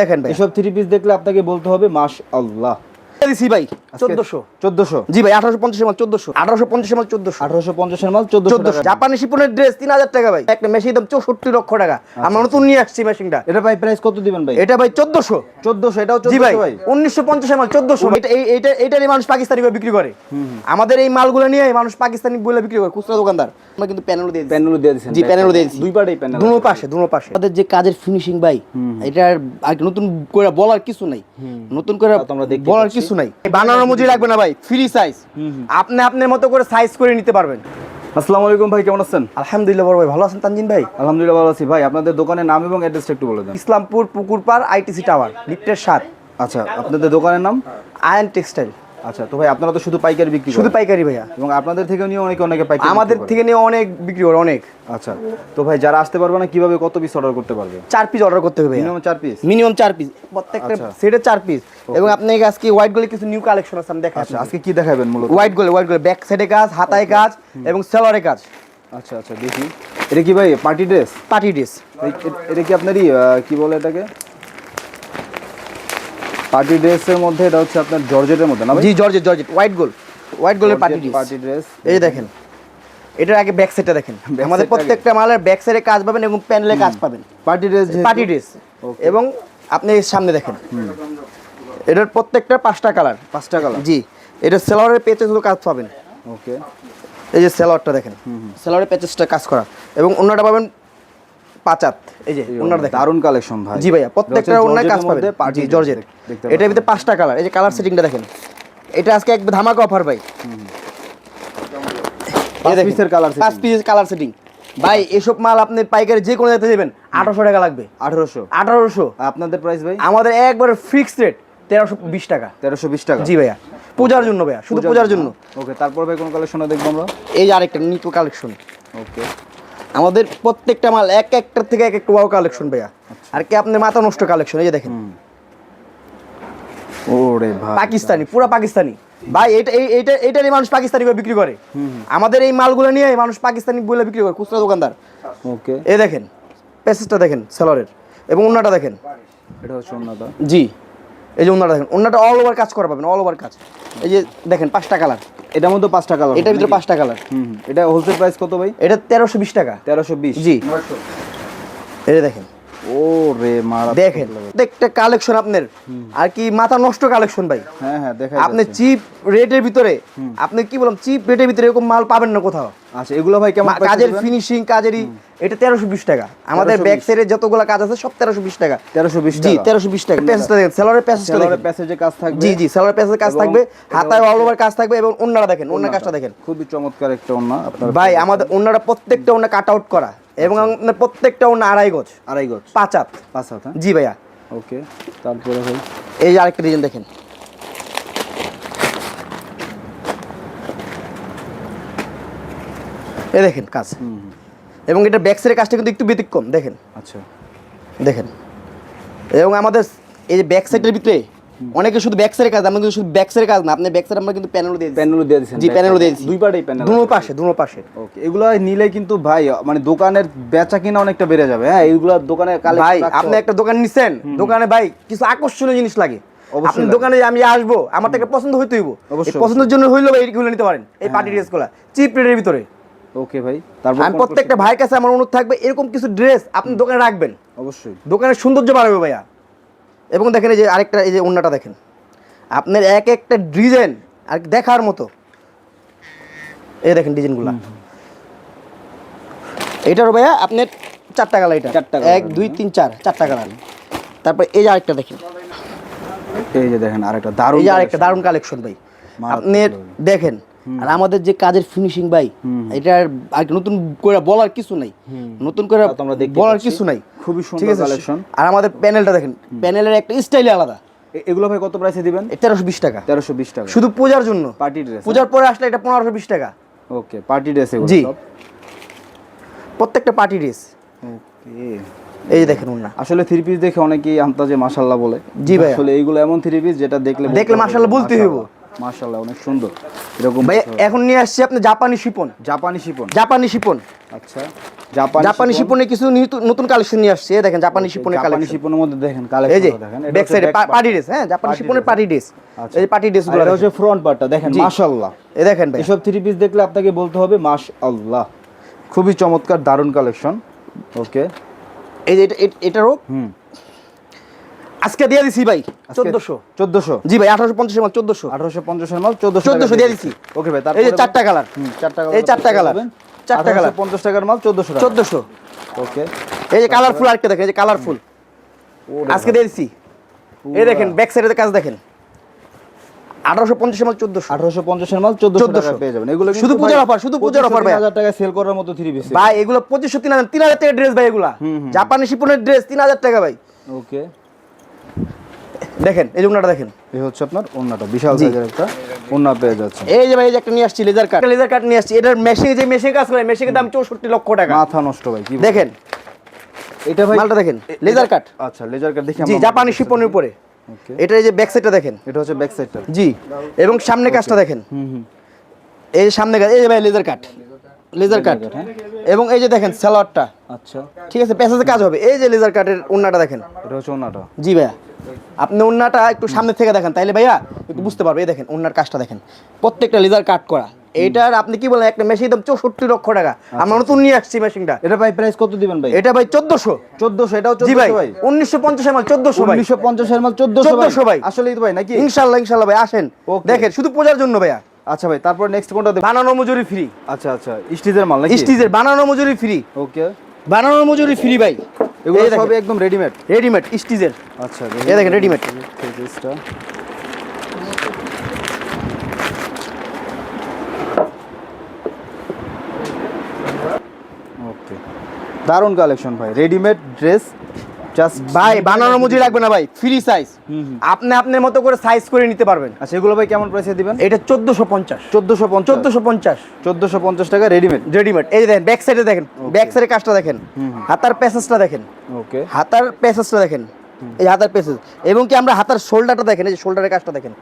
দেখেন ভাই। এসব থ্রি পিস দেখলে আপনাকে বলতে হবে মাশ আল্লাহ দিছি ভাই। জি ভাই মাল জাপানি শিপনের ড্রেস হাজার টাকা ভাই। একটা মেশিন দাম চৌষট্টি লক্ষ টাকা। আমরা নতুন নিয়ে আসছি মেশিনটা এটা ভাই প্রাইস কত দিবেন ভাই? এটা ভাই চোদ্দশো। চোদ্দশো এটাও জি ভাই চোদ্দশো ভাই? মাল চোদ্দশো। এটা এইটা এইটারই মানুষ পাকিস্তানি করে বিক্রি করে। আমাদের এই মালগুলো নিয়ে মানুষ পাকিস্তানি বলে বিক্রি করে। খুচরা দোকানদার। আমরা কিন্তু প্যানেল দিয়ে প্যানেলও দিয়ে দিয়েছেন জি প্যানেল দিয়ে দিচ্ছি দুই পাটেই প্যানেল দুনো পাশে দুনো পাশে। আমাদের যে কাজের ফিনিশিং ভাই আর নতুন করে বলার কিছু নাই। নতুন করে বলার পাচ্ছি। কিছু নাই বানানোর মজুরি লাগবে না ভাই ফ্রি সাইজ আপনি আপনার মতো করে সাইজ করে নিতে পারবেন। আসসালামু আলাইকুম ভাই কেমন আছেন? আলহামদুলিল্লাহ বড় ভাই ভালো আছেন তানজিন ভাই? আলহামদুলিল্লাহ ভালো আছি। ভাই আপনাদের দোকানের নাম এবং অ্যাড্রেসটা একটু বলে দেন। ইসলামপুর পুকুরপাড় আইটিসি টাওয়ার লিফটের সাত আচ্ছা আপনাদের দোকানের নাম? আয়ন টেক্সটাইল আচ্ছা তো ভাই আপনারা তো শুধু পাইকারি বিক্রি শুধু পাইকারি ভাইয়া। এবং আপনাদের থেকেও নিয়ে অনেকে অনেকে পাইকারি আমাদের থেকে নিয়ে অনেক বিক্রি করে অনেক। আচ্ছা তো ভাই যারা আসতে পারবে না কীভাবে কত পিস অর্ডার করতে পারবে? চার পিস অর্ডার করতে হবে মিনিমাম চার পিস মিনিমাম চার পিস প্রত্যেকটা আচ্ছা। সেটে চার পিস এবং আপনাকে আজকে হোয়াইট গোলে কিছু নিউ কালেকশন আছে আমি দেখা আচ্ছা আজকে কি দেখাবেন মূলত? হোয়াইট গোলে হোয়াইট গোলে ব্যাক সাইডে কাজ হাতায় কাজ এবং সেলরে কাজ। আচ্ছা আচ্ছা দেখি। এটা কি ভাই পার্টি ড্রেস পার্টি ড্রেস এটা কি আপনারই কি বলে এটাকে? পার্টি ড্রেসের মধ্যে এটা হচ্ছে আপনার জর্জেটের মধ্যে না জি জর্জেট জর্জেট হোয়াইট গোল হোয়াইট গোলের পার্টি ড্রেস পার্টি ড্রেস। এই দেখেন এটার আগে ব্যাক সাইডটা দেখেন। আমাদের প্রত্যেকটা মালের ব্যাক সাইডে কাজ পাবেন এবং প্যানেলে কাজ পাবেন। Party dress party dress. এবং আপনি সামনে দেখেন। এটার প্রত্যেকটা পাঁচটা কালার পাঁচটা কালার জি এটা সেলরের পেচে শুধু কাজ পাবেন। ওকে এই যে সেলরটা দেখেন। সেলরের পেচেসটা কাজ করা। এবং অন্যটা পাবেন পাঁচাত। এই যে অন্যটা দেখেন দারুণ কালেকশন ভাই। জি ভাইয়া প্রত্যেকটা অন্যায় কাজ party জি জর্জেট। এটার ভিতরে পাঁচটা কালার এই যে কালার সেটিংটা দেখেন। এটা আজকে এক ধামাকা অফার ভাই। পাঁচ পিসের পাঁচ পিসের কালার সেটিং ভাই এসব মাল আপনি পাইকারি যে কোনো জায়গাতে দেবেন আঠারোশো টাকা লাগবে। আঠারোশো। আঠারোশো। আপনাদের প্রাইস ভাই? আমাদের একবার ফিক্সড রেট তেরোশো বিশ টাকা। তেরোশো বিশ টাকা। জি ভাইয়া। পূজার জন্য ভাইয়া শুধু পূজার জন্য। ওকে তারপর ভাই কোন কালেকশনে দেখব আমরা? এই যে আরেকটা নিটু কালেকশন ওকে আমাদের প্রত্যেকটা মাল এক একটার থেকে এক একটা ওয়াও কালেকশন ভাইয়া। আর কি আপনার মাথা নষ্ট কালেকশন এই যে দেখেন। ওরে ভাই। পাকিস্তানি পুরো পাকিস্তানি। ভাই এটা এই এইটা এইটারই মানুষ পাকিস্তানি করে বিক্রি করে। আমাদের এই মালগুলো নিয়ে মানুষ পাকিস্তানি বলে বিক্রি করে খুচরা দোকানদার। ওকে। এই দেখেন প্যাসেজটা দেখেন সেলরের। এবং অন্যটা দেখেন। এটা হচ্ছে অন্যটা জি। এই যে অন্যটা দেখেন অন্যটা অল ওভার কাজ করা পাবেন অল ওভার কাজ। এই যে দেখেন পাঁচটা কালার এটার মধ্যে পাঁচটা কালার এটার ভিতরে পাঁচটা কালার হুম। এটা হোলসেল প্রাইস কত ভাই? এটা তেরোশো বিশ টাকা। তেরোশো বিশ। জি। এটা দেখেন। ও রে মারা দেখেন। প্রত্যেকটা কালেকশন আপনার। আর কি মাথা নষ্ট কালেকশন ভাই। হ্যাঁ হ্যাঁ দেখা আপনি চিপ রেটের ভিতরে আপনি কি বললাম চিপ রেটের ভিতরে এরকম মাল পাবেন না কোথাও। আচ্ছা এগুলো ভাই কেমন কাজের ফিনিশিং কাজেরই এটা তেরোশো বিশ টাকা। আমাদের ব্যাক সাইডে যতগুলো কাজ আছে সব তেরোশো বিশ টাকা। তেরোশো বিশ জি তেরোশো বিশ টাকা। প্যাসেজটা দেখেন সেলরের প্যাসেজটা দেখেন। প্যাসেজে কাজ থাকবে। জি জি সেলরের প্যাসেজের কাজ থাকবে। হাতায় অল ওভার কাজ থাকবে এবং অন্যরা দেখেন অন্য কাজটা দেখেন। খুবই চমৎকার একটা অন্য ভাই আমাদের অন্যরা প্রত্যেকটা অন্য কাট আউট করা। এবং আপনার প্রত্যেকটা অন্য আড়াই গজ। আড়াই গজ। পাঁচ হাত। পাঁচ হাত হ্যাঁ? জি ভাইয়া। ওকে তারপরে ভাই? এই যে আরেকটা ডিজাইন দেখেন। এই দেখেন কাজ। হুম। এবং এটা ব্যাক সাইডের কাজটা কিন্তু একটু ব্যতিক্রম দেখেন। আচ্ছা। দেখেন। এবং আমাদের এই যে ব্যাক সাইডের ভিতরে অনেকে শুধু ব্যাক সাইডের কাজ আমরা কিন্তু শুধু ব্যাক সাইডের কাজ না আপনি ব্যাক সাইড আমরা কিন্তু প্যানেলও দিয়ে প্যানেলও দিয়ে দিয়েছেন জি প্যানেলও দিয়ে দিচ্ছি। দুই পাটেই প্যানেল দুনো পাশে দুনো পাশে। ওকে এগুলো নিলে কিন্তু ভাই মানে দোকানের বেচা কিনা অনেকটা বেড়ে যাবে হ্যাঁ? এইগুলো দোকানে ভাই আপনি একটা দোকান নিছেন দোকানে ভাই কিছু আকর্ষণীয় জিনিস লাগে। অবশ্যই আপনি দোকানে আমি আসব আমার থেকে পছন্দ হইতে হইব। অবশ্যই, পছন্দের জন্য হইল ভাই এইগুলো নিতে পারেন এই পার্টি ড্রেসগুলা চিপ রেটের ভিতরে। ওকে ভাই তারপর আমি প্রত্যেকটা ভাইয়ের কাছে আমার অনুরোধ থাকবে এরকম কিছু ড্রেস আপনি দোকানে রাখবেন। অবশ্যই। দোকানের সৌন্দর্য বাড়াবে ভাইয়া। এবং দেখেন এই যে আরেকটা এই যে অন্যটা দেখেন। আপনার এক একটা ডিজাইন আর দেখার মতো। এই দেখেন ডিজাইনগুলো। এটার ভাইয়া আপনার চারটা কালার এটা। চারটা এক দুই তিন চার চারটা কালার। তারপর এই যে আরেকটা দেখেন। এই যে দেখেন আরেকটা দারুণ এই যে আরেকটা দারুণ কালেকশন ভাই। আপনি দেখেন আর আমাদের যে কাজের ফিনিশিং ভাই এটার আর নতুন করে বলার কিছু নাই। নতুন করে বলার কিছু নাই। খুবই সুন্দর কালেকশন আর আমাদের প্যানেলটা দেখেন প্যানেলের একটা স্টাইলে আলাদা। এগুলো ভাই কত প্রাইসে দিবেন? তেরোশো বিশ টাকা। তেরোশো বিশ টাকা। শুধু পূজার জন্য। পার্টি ড্রেস পূজার পরে আসলে এটা পনেরোশো বিশ টাকা। ওকে পার্টি ড্রেস এগুলো জি। সব। প্রত্যেকটা পার্টি ড্রেস ওকে এই যে দেখেন না আসলে থ্রি পিস দেখে অনেকেই আন্তাজে মাশাল্লাহ বলে। জি ভাই আসলে এইগুলো এমন থ্রি পিস যেটা দেখলে দেখলে হবে মাশাআল্লাহ বলতেই হইব। মাশাআল্লাহ। অনেক সুন্দর। এরকম ভাই এখন নিয়ে আসছি আপনি জাপানি শিপন। জাপানি শিপন। জাপানি শিপন। আচ্ছা জাপানি জাপানি শিপনে। কিছু নতুন কালেকশন নিয়ে আসছে। দেখেন জাপানি শিপনের কালেকশন। শিপনের মধ্যে দেখেন কালেকশন দেখেন। ব্যাক সাইডে পার্টি ড্রেস হ্যাঁ? জাপানি শিপনের পার্টি ড্রেস আচ্ছা। এই পার্টি ড্রেসগুলো হচ্ছে ফ্রন্ট পার্টটা দেখেন। মাশাআল্লাহ। এই দেখেন ভাই। এসব থ্রি পিস দেখলে আপনাকে বলতে হবে মাশাআল্লাহ। খুবই চমৎকার দারুণ কালেকশন। ওকে। এই যে এটা- এটা- এটারও হুম। আজকে দিয়ে দিছি ভাই চোদ্দশো। 1400 জি ভাই আঠারোশো পঞ্চাশ মাল চোদ্দশো। 1850 এর মাল 1400 1400 দিয়ে দিছি। ওকে ভাই এই যে চারটা কালার। চারটা এই চারটা কালার। চারটা কালার। 50 টাকার মাল 1400 টাকা। চোদ্দশো। ওকে এই যে কালারফুল আরেকটা দেখেন এই যে কালারফুল। আজকে দিয়ে দিছি। এই দেখেন ব্যাক সাইডের কাজ দেখেন। আঠারোশো পঞ্চাশ মাল চোদ্দশো। 1850 এর মাল 1400 টাকা পেয়ে যাবেন। এগুলো শুধু পূজার offer, শুধু পূজার offer ভাই। 3000 টাকা সেল করার মতো থ্রি পিস ভাই এগুলো পঁচিশশো তিন হাজার তিন হাজার টাকা ড্রেস ভাই এগুলা। জাপানি শিপনের ড্রেস তিন হাজার টাকা ভাই। ওকে দেখেন এই ওনাটা দেখেন। এই হচ্ছে আপনার ওন্নাটা বিশাল। সাইজের একটা ওন্না পেয়ে যাচ্ছে এই যে ভাই এই যে একটা নিয়ে আসছি লেজার কাট লেজার কাট নিয়ে আসছি এটার মেশিন যে মেশিন কাজ করে মেশিনের দাম চৌষট্টি লক্ষ টাকা। মাথা নষ্ট ভাই কি দেখেন। এটা ভাই মালটা দেখেন লেজার কাট আচ্ছা লেজার কাট দেখি আমরা জাপানি শিপনের উপরে। ওকে এটা এই যে ব্যাক সাইডটা দেখেন। এটা হচ্ছে ব্যাক সাইডটা জি এবং সামনে কাজটা দেখেন। হুম হুম। এই সামনে কাজ এই যে ভাই লেজার কাট লেজার কাট হ্যাঁ। এবং এই যে দেখেন সালোয়ারটা আচ্ছা। ঠিক আছে প্যাসেজে কাজ হবে। এই যে লেজার কাটের ওন্নাটা দেখেন। এটা হচ্ছে ওন্নাটা জি ভাইয়া। আপনি ওন্নাটা একটু সামনে থেকে দেখেন। তাইলে ভাইয়া একটু বুঝতে পারবে। এই দেখেন ওন্নার কাজটা দেখেন। প্রত্যেকটা লেজার কাট করা। এইটার আপনি কি বলেন একটা মেশিন দাম চৌষট্টি লক্ষ টাকা। আমরা নতুন নিয়ে আসছি মেশিনটা এটা ভাই প্রাইস কত দিবেন ভাই? এটা ভাই চোদ্দশো। 1400 এটাও জি ভাই 1400 ভাই? উনিশশো পঞ্চাশ মাল চোদ্দশো ভাই। 1950 এর মাল 1400 1400 ভাই। আসলেই তো ভাই নাকি? ইনশাল্লাহ ইনশাল্লাহ ভাই আসেন. দেখেন শুধু পূজার জন্য ভাইয়া। আচ্ছা ভাই তারপর নেক্সট কোনটা দেব? বানানো মজুরি ফ্রি আচ্ছা আচ্ছা স্টিজের মাল নাকি? স্টিজের বানানো মজুরি ফ্রি ওকে বানানো মজুরি ফ্রি ভাই। এগুলো। সবই একদম রেডিমেড রেডিমেড স্টিজের। আচ্ছা এই দেখেন, রেডিমেড ওকে দারুণ কালেকশন ভাই রেডিমেড ড্রেস জাস্ট ভাই বানানো মজুরি লাগবে না ভাই ফ্রি সাইজ। আপনি আপনার মতো করে সাইজ করে নিতে পারবেন। আচ্ছা এগুলো ভাই কেমন প্রাইসে দিবেন? এটা চোদ্দশো পঞ্চাশ। চোদ্দোশো চোদ্দশো পঞ্চাশ। চোদ্দোশো পঞ্চাশ টাকা রেডিমেড রেডিমেড এই দেখেন ব্যাক সাইডে দেখেন। ব্যাক সাইডে কাজটা দেখেন। হাতার প্যাসেজটা দেখেন। ওকে হাতার প্যাসেজটা দেখেন। এই হাতার প্যাসেজ এবং কি আমরা হাতার শোল্ডারটা দেখেন এই যে শোল্ডারের কাজটা দেখেন।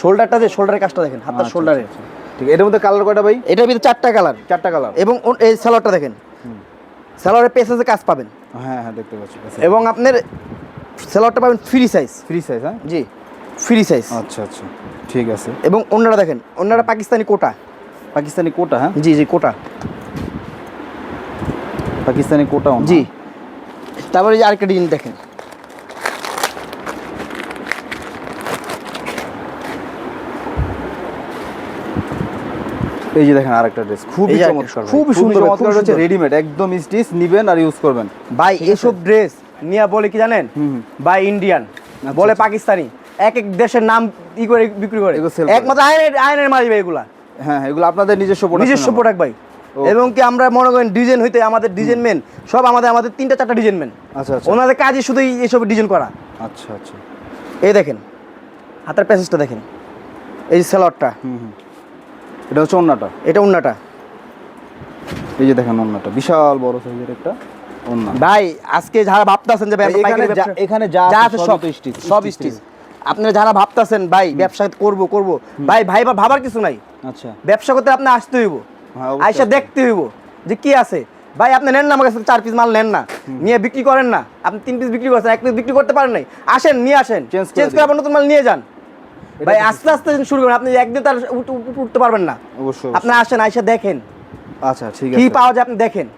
শোল্ডারটা যে শোল্ডারের কাজটা দেখেন হাতার আচ্ছা, শোল্ডারের আচ্ছা, আচ্ছা। ঠিক এটার মধ্যে কালার কয়টা ভাই? এটার ভিতরে চারটা কালার চারটা কালার এবং এই সালোয়ারটা দেখেন। সালোয়ারের পেসেজে কাজ পাবেন। হ্যাঁ হ্যাঁ দেখতে পাচ্ছি। এবং আপনার সালোয়ারটা পাবেন ফ্রি সাইজ ফ্রি সাইজ হ্যাঁ? জি ফ্রি সাইজ আচ্ছা আচ্ছা ঠিক আছে। এবং অন্যরা দেখেন অন্যরা পাকিস্তানি কোটা। পাকিস্তানি কোটা হ্যাঁ? জি জি কোটা। পাকিস্তানি কোটা জি। তারপরে যে আরেকটা ডিজাইন দেখেন। এই যে দেখেন আরেকটা ড্রেস খুবই চমৎকার খুবই সুন্দর, চমৎকার। হচ্ছে রেডিমেড একদম স্টিচ নিবেন আর ইউজ করবেন। ভাই এসব ড্রেস নিয়া বলে কি জানেন? হুম। বাই ইন্ডিয়ান বলে পাকিস্তানি। এক এক দেশের নাম ই করে বিক্রি করে। একমাত্র আয়নের আয়নের মারি ভাই এগুলা। হ্যাঁ এগুলো আপনাদের নিজস্ব নিজস্ব প্রোডাক্ট ভাই। এবং কি আমরা মনে করেন ডিজাইন হইতে আমাদের ডিজাইন মেন সব আমাদের আমাদের তিনটা চারটা ডিজাইন মেন আচ্ছা আচ্ছা। ওনাদের কাজই শুধু এইসব ডিজাইন করা। আচ্ছা আচ্ছা। এই দেখেন হাতের প্যাসেজটা দেখেন। এই যে সেলরটা হুম হুম। এটা হচ্ছে ওন্নাটা। এটা উন্নাটা এই যে দেখেন ওন্নাটা বিশাল বড় সাইজের একটা ওন্না। ভাই আজকে যারা ভাবতেছেন যে এখানে যা- এখানে যা আছে সব stitch, সব স্টিচ আপনারা যারা ভাবতেছেন ভাই ব্যবসা করব করব। ভাই ভাই ভাবার কিছু নাই। আচ্ছা। ব্যবসা করতে আপনি আসতে হইব। হ্যাঁ, আইসা দেখতে হইব যে কি আছে। ভাই আপনি নেন না আমার কাছে চার পিস মাল নেন না। নিয়ে বিক্রি করেন না। আপনি তিন পিস বিক্রি করছেন এক পিস বিক্রি করতে পারেন নাই। আসেন নিয়ে আসেন। চেঞ্জ করে। নতুন মাল নিয়ে যান। ভাই আস্তে আস্তে শুরু করেন। আপনি একদিন তার উঠ- উঠ- উঠতে পারবেন না। অবশ্যই আপনি আসেন আইসা দেখেন। আচ্ছা ঠিক আছে। কি পাওয়া যায় আপনি দেখেন।